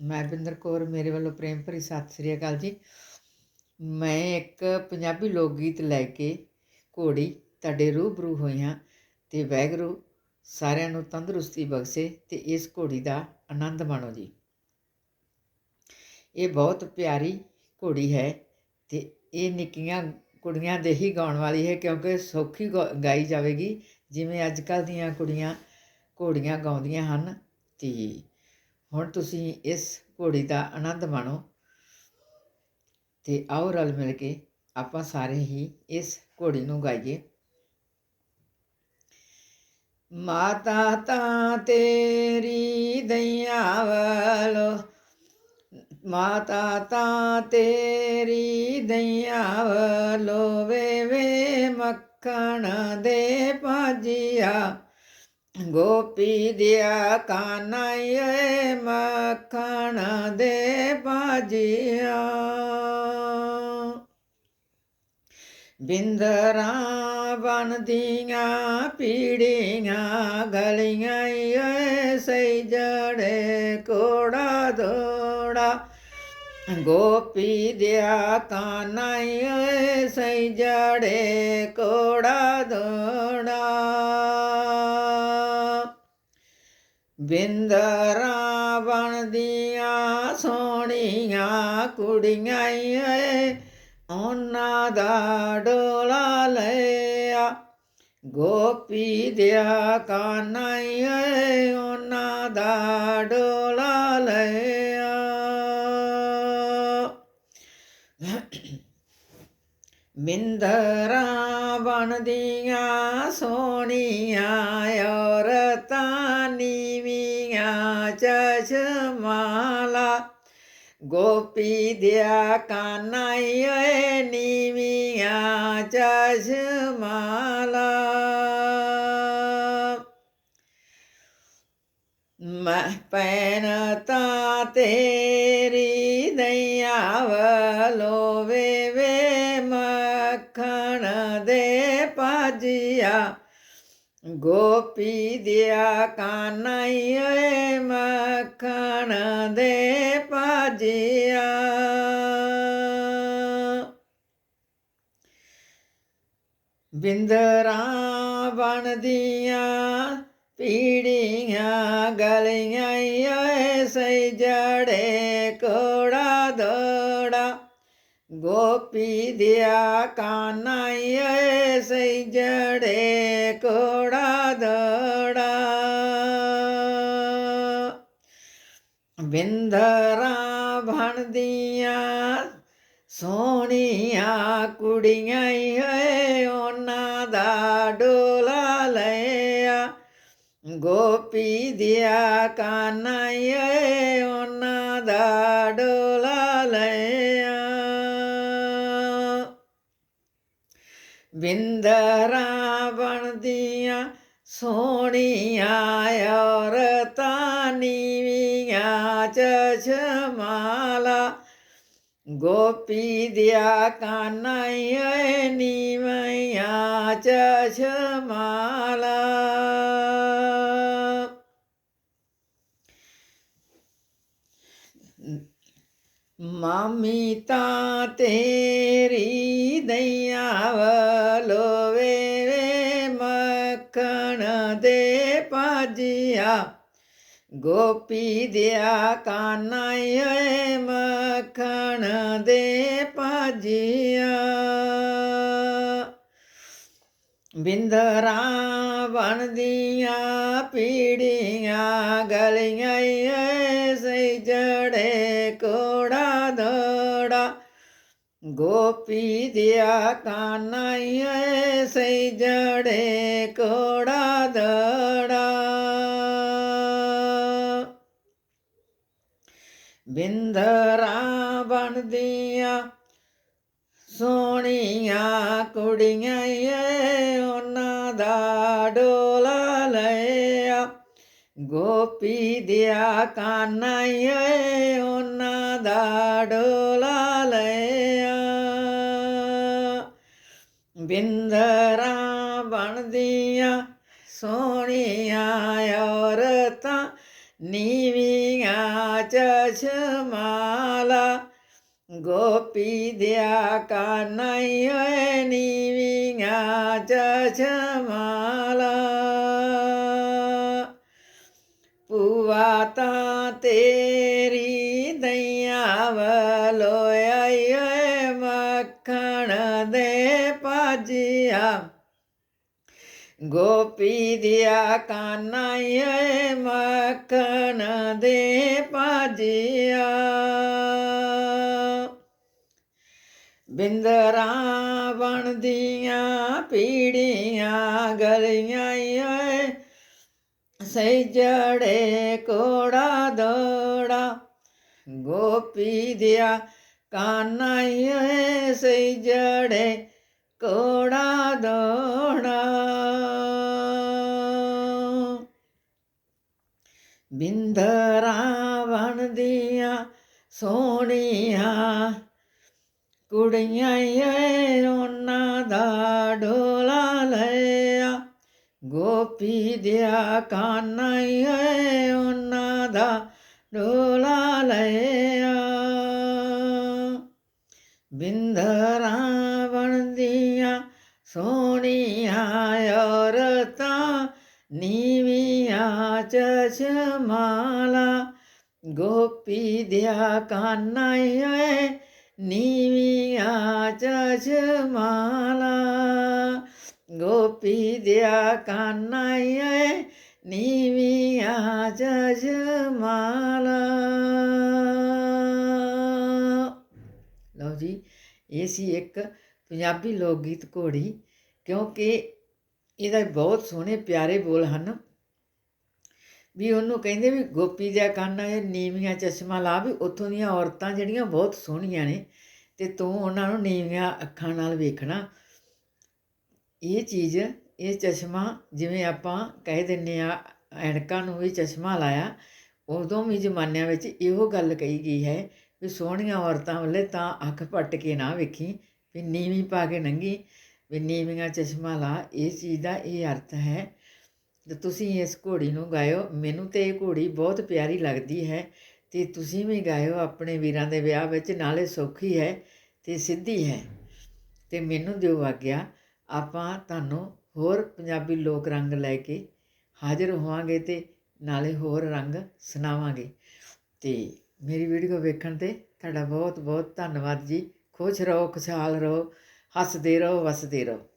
ਮੈਂ ਬਿੰਦਰ ਕੌਰ, ਮੇਰੇ ਵੱਲੋਂ ਪ੍ਰੇਮ ਭਰੀ ਸਤਿ ਸ੍ਰੀ ਅਕਾਲ ਜੀ। ਮੈਂ ਇੱਕ ਪੰਜਾਬੀ ਲੋਕ ਗੀਤ ਲੈ ਕੇ ਘੋੜੀ ਤੁਹਾਡੇ ਰੂਬਰੂ ਹੋਈ ਹਾਂ ਤੇ ਵੈਗਰੂ ਸਾਰਿਆਂ ਨੂੰ ਤੰਦਰੁਸਤੀ ਬਖਸ਼ੇ ਤੇ ਇਸ ਘੋੜੀ ਦਾ ਆਨੰਦ ਮਾਣੋ ਜੀ। ਇਹ ਬਹੁਤ ਪਿਆਰੀ ਘੋੜੀ ਹੈ ਤੇ ਇਹ ਨਿੱਕੀਆਂ ਕੁੜੀਆਂ ਦੇ ਹੀ ਗਾਉਣ ਵਾਲੀ ਹੈ ਕਿਉਂਕਿ ਸੌਖੀ ਗਾ- ਗਾਈ ਜਾਵੇਗੀ, ਜਿਵੇਂ ਅੱਜ ਕੱਲ੍ਹ ਦੀਆਂ ਕੁੜੀਆਂ ਘੋੜੀਆਂ ਗਾਉਂਦੀਆਂ ਹਨ ਤੇ ਹੁਣ ਤੁਸੀਂ ਇਸ ਘੋੜੀ ਦਾ ਆਨੰਦ ਮਾਣੋ ਤੇ ਆਓ ਰਲ ਮਿਲ ਕੇ ਆਪਾਂ ਸਾਰੇ ਹੀ ਇਸ ਘੋੜੀ ਨੂੰ ਗਾਈਏ। ਮਾਤਾ ਤਾਂ ਤੇਰੀ ਦਈਆਂ ਵੱਲੋਂ, ਮਾਤਾ ਤਾਂ ਤੇਰੀ ਦਈਆਂ ਵੱਲੋਂ, ਵੇ ਵੇ ਮੱਖਣ ਦੇ ਭਾਜੀਆ ਗੋਪੀ ਦਿਆ ਕਾਨਾਏ ਮੱਖਣ ਦੇ ਭਾਜੀਆ ਬਿੰਦਰਾਂ ਬਣਦੀਆਂ ਪੀੜੀਆਂ, ਗਲੀਆਂ ਏ ਸਈ ਜੜੇ ਕੋੜਾ ਦੋੜਾ। ਗੋਪੀ ਦਿਆ ਕਾਨਾਏ ਸਈ ਜੜੇ ਕੋੜਾ ਦੋੜਾ। ਬਿੰਦਰਾਂ ਬਣਦੀਆਂ ਸੋਹਣੀਆਂ ਕੁੜੀਆਂ ਏ। ਉਹਨਾਂ ਦਾ ਡੋਲਾ ਲਿਆ। ਗੋਪੀ ਦਿਆ ਕਾਨਾਈ ਏ। ਉਹਨਾਂ ਦਾ ਡੋਲਾ ਲਿਆ। ਮਿੰਦਰਾਂ ਬਣਦੀਆਂ ਸੋਹਣੀਆਂ ਔਰਤਾਂ ਨੀਵੀਆਂ ਚਸ਼ਮਾਲਾ ਗੋਪੀ ਦਿਆ ਕਾਨਾਈ ਏ ਨੀਵੀਆਂ ਚਸ਼ਮਾਲਾ ਮੈਂ ਪੈਨ ਤਾਂ ਤੇਰੀ ਦਇਆ ਵਲੋ ਵੇ ਵੇ ਮੱਖਣ ਦੇ ਪਾਜੀਆ ਗੋਪੀ ਦਿਆ ਕਾਨਾਈ ਬਿੰਦਰਾਂ ਬਣਦੀਆਂ, ਪੀੜੀਆਂ ਗਲੀਆਂ ਏ ਸਈ ਜੜੇ ਕੋੜਾ ਦੋੜਾ। ਗੋਪੀ ਦਿਆ ਕਾਨਾਈ ਏ ਸਈ ਜੜੇ ਕੋੜਾ ਦੋੜਾ। ਬਿੰਦਰਾਂ ਬਣਦੀਆਂ ਸੋਹਣੀਆਂ ਕੁੜੀਆਂ ਏ ਉਹਨਾਂ ਦਾ ਡੋਲਾ ਲਿਆ। ਗੋਪੀ ਦਿਆ ਕਾਨਾਈ ਏ ਉਹਨਾਂ ਦਾ ਡੋਲਾ ਲਿਆ। ਬਿੰਦਰਾਂ ਬਣਦੀਆਂ ਸੋਹਣੀਆਂ ਔਰਤਾਂ ਨੀਵੀਆਂ ਗੋਪੀ ਦਿਆ ਕਾਨਾਈ ਏ ਨੀਵੀਆਂ ਚਸ਼ਮਾਲਾ ਮਾਮੀ ਤਾਂ ਤੇਰੀ ਦਈਆਂ ਵਲੋ ਵੇ ਵੇ ਮੱਖਣ ਦੇ ਭਾਜੀਆ ਗੋਪੀ ਦਿਆ ਕਾਨਾਈ ਏ ਮੱਖਣ ਦੇ ਭਾਜੀਆ। ਬਿੰਦਰਾਂ ਬਣਦੀਆਂ ਪੀੜੀਆਂ ਗਲੀਆਂ ਏ ਸਈ ਜੜੇ ਕੋੜਾ ਦੋੜਾ। ਗੋਪੀ ਦਿਆ ਕਾਨਾਈ ਏ ਸਈ ਜੜੇ ਕੋੜਾ ਬਿੰਦਰਾਂ ਬਣਦੀਆਂ ਸੋਹਣੀਆਂ ਕੁੜੀਆਂ ਏ, ਉਹਨਾਂ ਦਾ ਡੋਲਾ ਲਿਆ। ਗੋਪੀ ਦਿਆ ਕਾਨਾਈ ਏ, ਉਹਨਾਂ ਦਾ ਡੋਲਾ ਲਿਆ। ਬਿੰਦਰਾਂ ਬਣਦੀਆਂ ਸੋਹਣੀਆਂ ਔਰਤਾਂ ਨੀਵੀਆਂ ਚ ਚਸ਼ਮਾਲਾ ਗੋਪੀ ਦਿਆ ਕਾਨਾਈ ਓਏ ਨੀਵੀਆਂ ਚਸ਼ਮਾਲਾ ਪੂਆ ਤਾਂ ਤੇਰੀ ਦਈਆਂ ਵਲੋਈ ਓਏ ਮੱਖਣ ਦੇ ਭਾਜੀਆ ਗੋਪੀ ਦਿਆ ਕਾਨਾਈ ਮੱਖਣ ਦੇ ਭਾਜੀਆ। ਬਿੰਦਰਾਂ ਬਣਦੀਆਂ ਪੀੜੀਆਂ, ਗਲੀਆਂ ਓਏ ਸਈ ਜੜੇ ਕੋੜਾ ਦੋੜਾ। ਗੋਪੀ ਦਿਆ ਕਾਨਾਈ ਸਹੀ ਸਈ ਜੜੇ ਕੋੜਾ ਦੋੜਾ। ਬਿੰਦਰਾਂ ਬਣਦੀਆਂ ਸੋਹਣੀਆਂ ਕੁੜੀਆਂ ਏ, ਉਹਨਾਂ ਦਾ ਢੋਲਾ ਲਿਆ। ਗੋਪੀ ਦਿਆ ਕਾਨਾ ਏ, ਉਹਨਾਂ ਦਾ ਢੋਲਾ ਲਿਆ। ਬਿੰਦਰਾਂ ਬਣਦੀਆਂ ਸੋਹਣੀਆਂ ਔਰ ਨੀਵੀਆਂ ਚਸ਼ਮਾਲਾ ਗੋਪੀ ਦਿਆ ਕਾਨਾ ਏ ਨੀਵੀਆਂ ਚਸ਼ਮਾਲਾ ਗੋਪੀ ਦਿਆ ਕਾਨਾ ਏ ਨੀਵੀਆਂ ਚਸ਼ਮਾਲਾ ਲਓ ਜੀ ਇਹ ਸੀ ਇੱਕ ਪੰਜਾਬੀ ਲੋਕ ਗੀਤ ਘੋੜੀ ਕਿਉਂਕਿ ਇਹਦਾ ਬਹੁਤ ਸੋਹਣੇ ਪਿਆਰੇ ਬੋਲ ਹਨ। ਵੀ ਉਹਨੂੰ ਕਹਿੰਦੇ ਵੀ ਗੋਪੀ ਦਾ ਕੰਨ, ਇਹ ਨੀਵੀਆਂ ਚਸ਼ਮਾ ਲਾ ਵੀ ਉੱਥੋਂ ਦੀਆਂ ਔਰਤਾਂ ਜਿਹੜੀਆਂ ਬਹੁਤ ਸੋਹਣੀਆਂ ਨੇ ਤੇ ਤੂੰ ਉਹਨਾਂ ਨੂੰ ਨੀਵੀਆਂ ਅੱਖਾਂ ਨਾਲ ਵੇਖਣਾ। ਇਹ ਚੀਜ਼, ਇਹ ਚਸ਼ਮਾ ਜਿਵੇਂ ਆਪਾਂ ਕਹਿ ਦਿੰਨੇ ਆ, ਐਨਕਾਂ ਨੂੰ ਵੀ ਚਸ਼ਮਾ ਲਾਇਆ, ਉਦੋਂ ਵੀ ਜ਼ਮਾਨਿਆਂ ਵਿੱਚ ਇਹੋ ਗੱਲ ਕਹੀ ਗਈ ਹੈ ਵੀ ਸੋਹਣੀਆਂ ਔਰਤਾਂ ਵੱਲੇ ਤਾਂ ਅੱਖ ਪੱਟ ਕੇ ਨਾ ਵੇਖੀ, ਵੀ ਨੀਵੀਂ ਪਾ ਕੇ ਨੰਗੀ। ਵੀ ਨੀਵੀਆਂ ਚਸ਼ਮਾ ਲਾ ਇਸ ਚੀਜ਼ ਦਾ ਇਹ ਅਰਥ ਹੈ। ਤੇ ਤੁਸੀਂ ਇਸ ਘੋੜੀ ਨੂੰ ਗਾਇਓ। ਮੈਨੂੰ ਤੇ ਇਹ ਘੋੜੀ ਬਹੁਤ ਪਿਆਰੀ ਲੱਗਦੀ ਹੈ। ਤੇ ਤੁਸੀਂ ਵੀ ਗਾਇਓ। ਆਪਣੇ ਵੀਰਾਂ ਦੇ ਵਿਆਹ ਵਿੱਚ ਨਾਲੇ ਸੌਖੀ ਹੈ ਤੇ ਸਿੱਧੀ ਹੈ। ਤੇ ਮੈਨੂੰ ਦਿਓ ਆਗਿਆ, ਆਪਾਂ ਤੁਹਾਨੂੰ ਹੋਰ ਪੰਜਾਬੀ ਲੋਕ ਰੰਗ ਲੈ ਕੇ ਹਾਜ਼ਰ ਹੋਵਾਂਗੇ ਤੇ ਨਾਲੇ ਹੋਰ ਰੰਗ ਸੁਣਾਵਾਂਗੇ। ਤੇ ਮੇਰੀ ਵੀਡੀਓ ਵੇਖਣ ਤੇ ਤੁਹਾਡਾ ਬਹੁਤ ਬਹੁਤ ਧੰਨਵਾਦ ਜੀ। ਖੁਸ਼ ਰਹੋ, ਖੁਸ਼ਹਾਲ ਰਹੋ। ਹੱਸਦੇ ਰਹੋ ਵਸਦੇ ਰਹੋ।